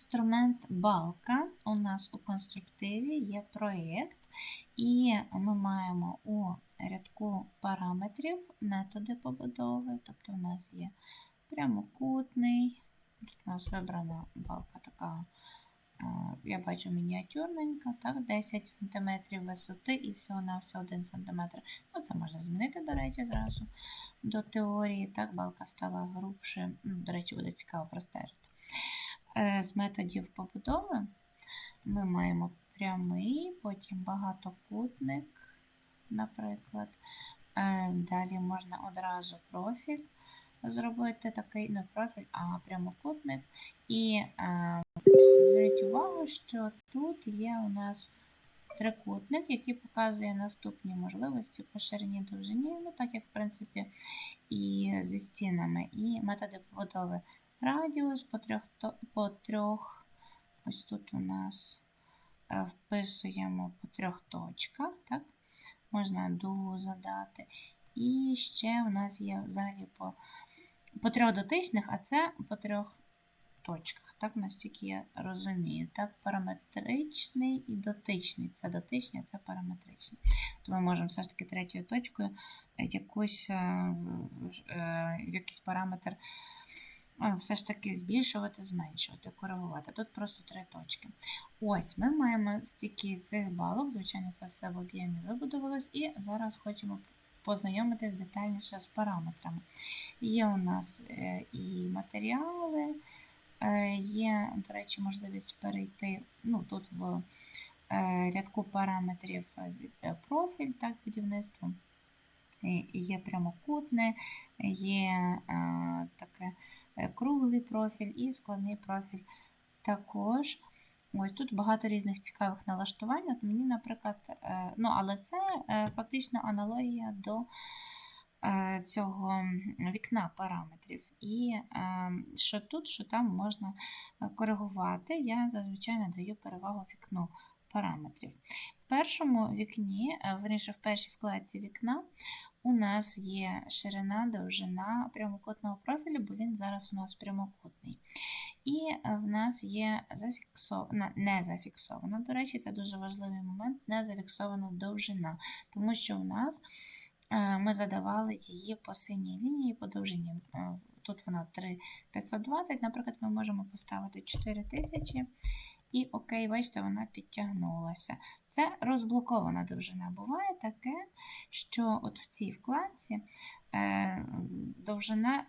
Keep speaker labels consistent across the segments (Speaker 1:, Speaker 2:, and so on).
Speaker 1: інструмент балка. У нас у конструктиві є проєкт, і ми маємо у рядку параметрів методи побудови. Тобто у нас є прямокутний. Тут у нас вибрана балка така, е, я бачу, мініатюрненька, так, 10 см висоти і всього на все 1 см. Ну, це можна змінити, до речі, зразу до теорії. Так, балка стала грубшою. Ну, До речі, буде цікаво простежити. Е, З методів побудови ми маємо прямий, потім багатокутник, наприклад. Е, Далі можна одразу профіль зробити такий не профіль, а прямокутник. І е, зверніть увагу, що тут є у нас трикутник, який показує наступні можливості по ширині довжині, ну так як в принципі і зі стінами, і методи побудови радіус по трьох, по трьох. Ось тут у нас е, вписуємо по трьох точках, так? Можна ду задати. І ще у нас є взагалі по, по трьох дотичних, а це по трьох точках. Так, наскільки я розумію. Так, параметричний і дотичний. Це дотичний, а це параметричний. То ми можемо все ж таки третьою точкою е, якусь, е, якийсь параметр все ж таки збільшувати, зменшувати, коригувати. Тут просто три точки. Ось ми маємо стільки цих балок, звичайно, це все в об'ємі вибудувалось, і зараз хочемо познайомитись детальніше з параметрами. Є у нас е, і матеріали, е, є, до речі, можливість перейти ну, тут в е, рядку параметрів профіль, так, будівництво. Є прямокутне, є е, таке е, круглий профіль і складний профіль також. Ось тут багато різних цікавих налаштувань. От мені, наприклад, е, ну, але це фактично аналогія до цього вікна параметрів. І що тут, що там можна коригувати. Я зазвичай надаю перевагу вікну параметрів. В першому вікні, е, верніше, в першій вкладці вікна, у нас є ширина, довжина прямокутного профілю, бо він зараз у нас прямокутний. І е, в нас є зафіксована, не зафіксована. До речі, це дуже важливий момент, не зафіксована довжина, тому що у нас е, ми задавали її по синій лінії по довжині. Тут вона 3520, наприклад, ми можемо поставити 4000. І окей, бачите, вона підтягнулася. Це розблокована довжина. Буває таке, що от в цій вкладці е, довжина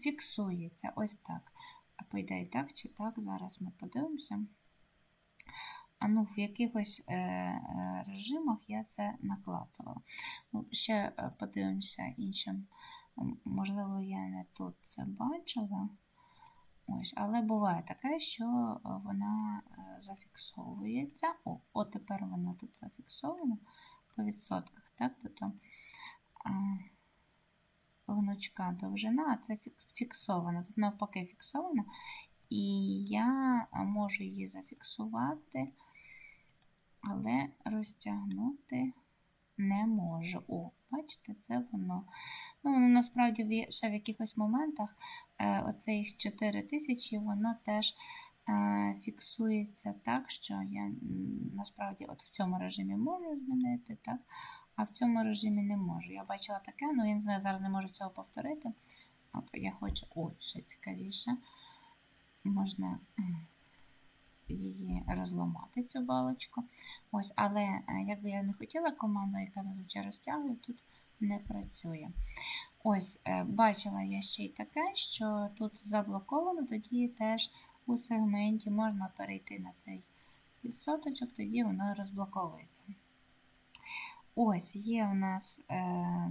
Speaker 1: фіксується ось так. А по ідеї так чи так, зараз ми подивимося. А ну, в якихось е, е, режимах я це наклацувала. Ну, ще подивимося іншим. Можливо, я не тут це бачила. Ось, але буває таке, що е, вона е, зафіксовується. О, о, тепер вона тут зафіксована по відсотках, так? Тобто гнучка довжина, а це фік- фіксована. Тут навпаки фіксована. І я можу її зафіксувати, але розтягнути не можу. О, бачите, це воно. Ну, воно насправді ще в якихось моментах е, оцей 4000, воно теж е, фіксується так, що я насправді от в цьому режимі можу змінити, так, а в цьому режимі не можу. Я бачила таке, ну я не знаю, зараз не можу цього повторити. От я хочу, ой, ще цікавіше. Можна її розламати, цю балочку. Ось, але е, якби я не хотіла команду, яка зазвичай розтягує, тут не працює. Ось, е, бачила я ще й таке, що тут заблоковано, тоді теж у сегменті можна перейти на цей відсоточок, тоді воно розблоковується. Ось є у нас е,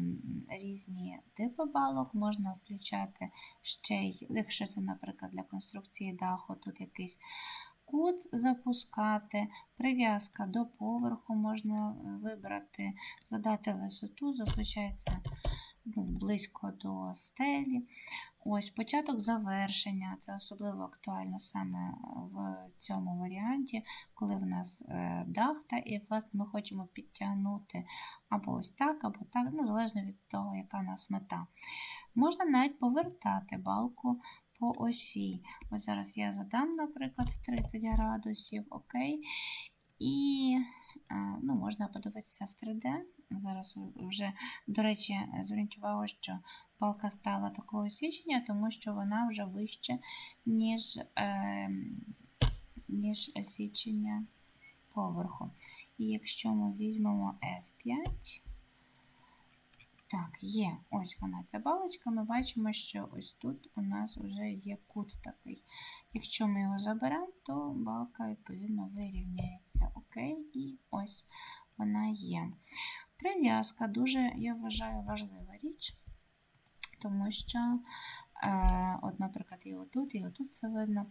Speaker 1: різні типи балок, можна включати ще й, якщо це, наприклад, для конструкції даху, тут якийсь кут запускати, прив'язка до поверху можна е, вибрати, задати висоту, зазвичай це ну, близько до стелі. Ось початок завершення, це особливо актуально саме в цьому варіанті, коли в нас е, дах, та, і власне ми хочемо підтягнути або ось так, або так, ну, залежно від того, яка у нас мета. Можна навіть повертати балку по осі. Ось зараз я задам, наприклад, 30 градусів, окей. І е, ну, можна подивитися в 3D. Зараз вже, до речі, зверніть увагу, що палка стала такого січення, тому що вона вже вище, ніж, е, ніж січення поверху. І якщо ми візьмемо F5, так, є ось вона ця балочка, ми бачимо, що ось тут у нас вже є кут такий. Якщо ми його заберемо, то балка, відповідно, вирівняється. Окей, і ось вона є. Прив'язка дуже, я вважаю, важлива річ, тому що, е, от, наприклад, і отут, і отут це видно.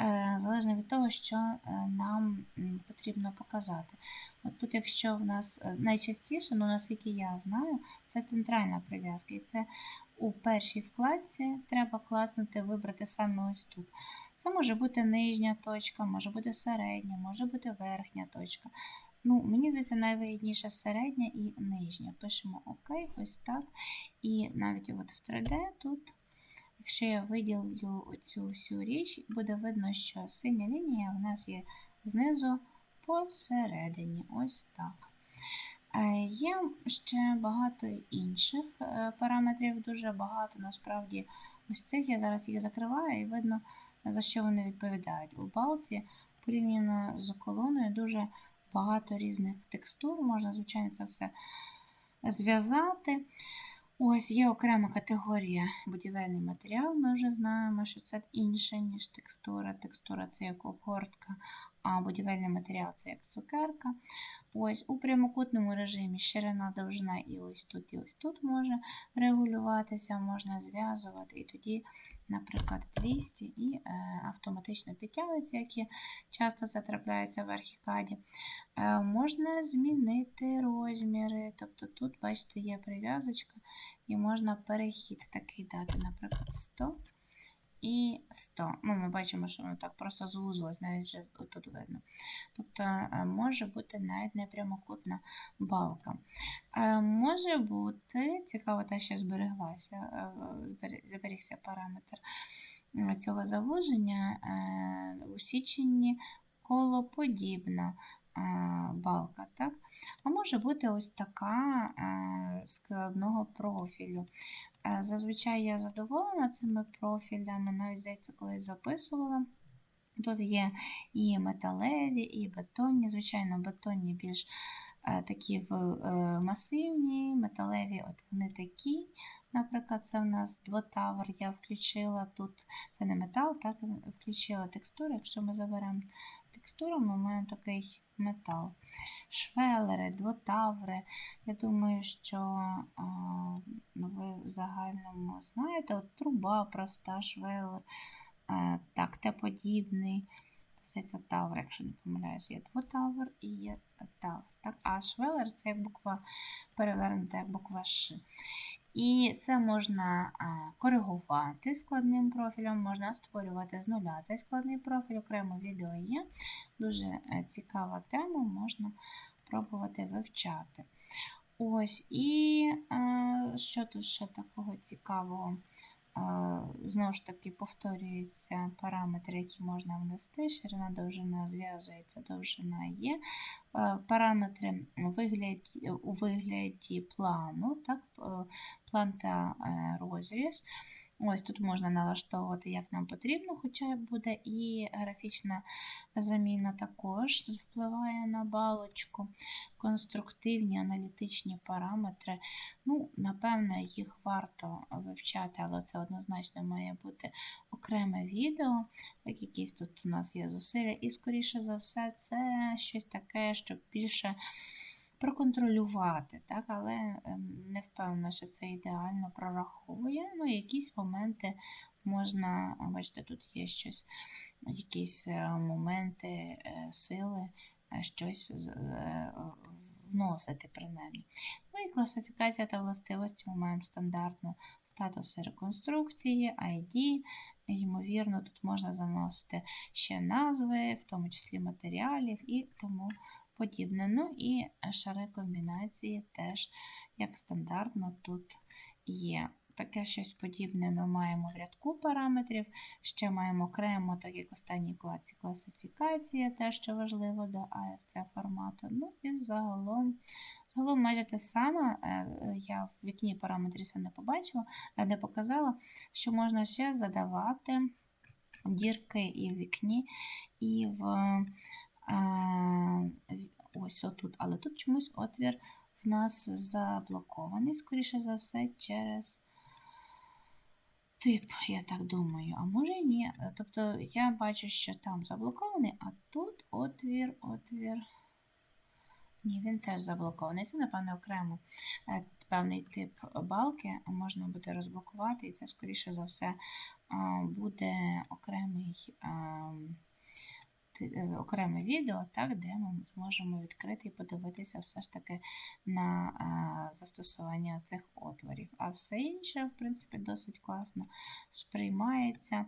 Speaker 1: Е, залежно від того, що е, нам потрібно показати. От тут, якщо в нас е, найчастіше, ну наскільки я знаю, це центральна прив'язка. І це у першій вкладці треба класнути, вибрати саме ось тут. Це може бути нижня точка, може бути середня, може бути верхня точка. Ну, Мені здається, найвигідніше середня і нижня. Пишемо ОК, ось так. І навіть от в 3D тут. Якщо я виділю цю всю річ, буде видно, що синя лінія в нас є знизу посередині. Ось так. Е, Є ще багато інших е, параметрів, дуже багато, насправді, ось цих я зараз їх закриваю і видно, за що вони відповідають. У балці порівняно з колоною дуже багато різних текстур, можна, звичайно, це все зв'язати. Ось є окрема категорія будівельний матеріал. Ми вже знаємо, що це інше, ніж текстура. Текстура це як обгортка, а будівельний матеріал це як цукерка. Ось У прямокутному режимі ширина, довжина і ось тут, і ось тут може регулюватися, можна зв'язувати. І тоді, наприклад, 200 і е, автоматично підтягується, які часто затрапляються в архікаді. Е, можна змінити розміри. Тобто тут, бачите, є прив'язочка, і можна перехід такий дати, наприклад, 100 і 100. Ну, Ми бачимо, що воно так просто звузилось, навіть вже тут видно. Тобто е, може бути навіть непрямокутна балка. Е, може бути, цікаво, те, що збереглася, е, зберігся параметр цього завуження у січенні колоподібна балка. так? А може бути ось така складного профілю. Зазвичай я задоволена цими профілями, навіть здається, колись записувала. Тут є і металеві, і бетонні. Звичайно, бетонні більш такі е, масивні, металеві от вони такі. Наприклад, це в нас двотавр, я включила тут, це не метал, так, включила текстуру. Якщо ми заберемо текстуру, маємо такий метал. Швелери, двотаври. Я думаю, що ну, ви в загальному знаєте, от труба проста, швелер, а, так, те подібний. Це тавр, якщо не помиляюсь, є двотавр і є тавр. Так? А швелер це як буква перевернута, як буква Ш. І це можна коригувати складним профілем, можна створювати з нуля цей складний профіль, окремо відео є. Дуже е, цікава тема, можна пробувати вивчати. Ось, і що тут ще такого цікавого? Знову ж таки, повторюються параметри, які можна внести. Ширина довжина зв'язується, довжина є. Параметри у вигляді, у вигляді плану, так, план та е, розріз. Ось тут можна налаштовувати, як нам потрібно, хоча буде і графічна заміна також впливає на балочку, конструктивні аналітичні параметри. Ну, Напевно, їх варто вивчати, але це однозначно має бути окреме відео, так якісь тут у нас є зусилля. І, скоріше за все, це щось таке, щоб більше проконтролювати, так, але ем, не впевнена, що це ідеально прораховує. Ну, якісь моменти можна, бачите, тут є щось, якісь е, моменти е, сили, е, щось вносити принаймні. Ну і класифікація та властивості ми маємо стандартну статуси реконструкції, ID. Ймовірно, тут можна заносити ще назви, в тому числі матеріалів і тому подібне. Ну і шари комбінації теж, як стандартно, тут є. таке щось подібне ми маємо в рядку параметрів. Ще маємо окремо, так як останній кладці класифікація, те, що важливо до AFC формату. Ну і загалом, загалом майже те саме. Е, Я в вікні параметрів це не побачила, е, не показала, що можна ще задавати дірки і в вікні, і в е, ось отут. Але тут чомусь отвір в нас заблокований, скоріше за все, через тип, я так думаю. А може і ні. Тобто я бачу, що там заблокований, а тут отвір, отвір. Ні, він теж заблокований. Це, напевно, окремо е, певний тип балки можна буде розблокувати, і це, скоріше за все, буде окремий. Е, Окреме відео, так, де ми зможемо відкрити і подивитися все ж таки на а, застосування цих отворів. А все інше, в принципі, досить класно сприймається. Е,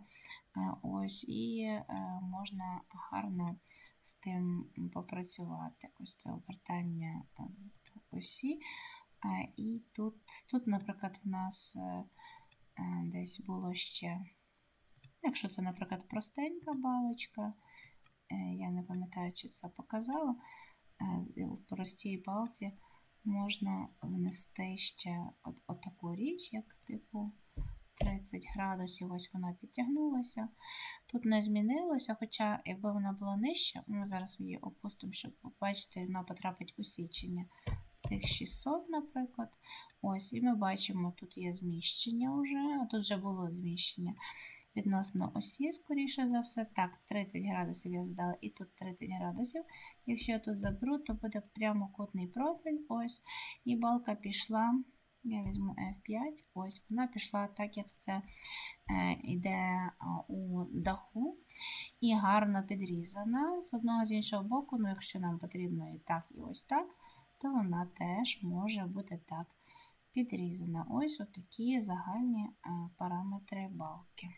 Speaker 1: Ось, і е, можна гарно з тим попрацювати. Ось це обертання е, осі. Е, І тут, тут, наприклад, в нас е, е, десь було ще, якщо це, наприклад, простенька балочка, е, я не пам'ятаю, чи це показала, е, у простій балці можна внести ще от, отаку річ, як типу 30 градусів, ось вона підтягнулася. Тут не змінилося, хоча якби вона була нижча, ми зараз її опустимо, щоб побачити, вона потрапить у січення тих 600, наприклад. Ось, і ми бачимо, тут є зміщення вже, а тут вже було зміщення відносно осі, скоріше за все. Так, 30 градусів я задала, і тут 30 градусів. Якщо я тут заберу, то буде прямокутний профіль. Ось, і балка пішла. Я візьму F5, ось вона пішла так, як це е, йде у даху і гарно підрізана з одного з іншого боку. Ну, якщо нам потрібно і так, і ось так, то вона теж може бути так підрізана. Ось отакі загальні е, параметри балки.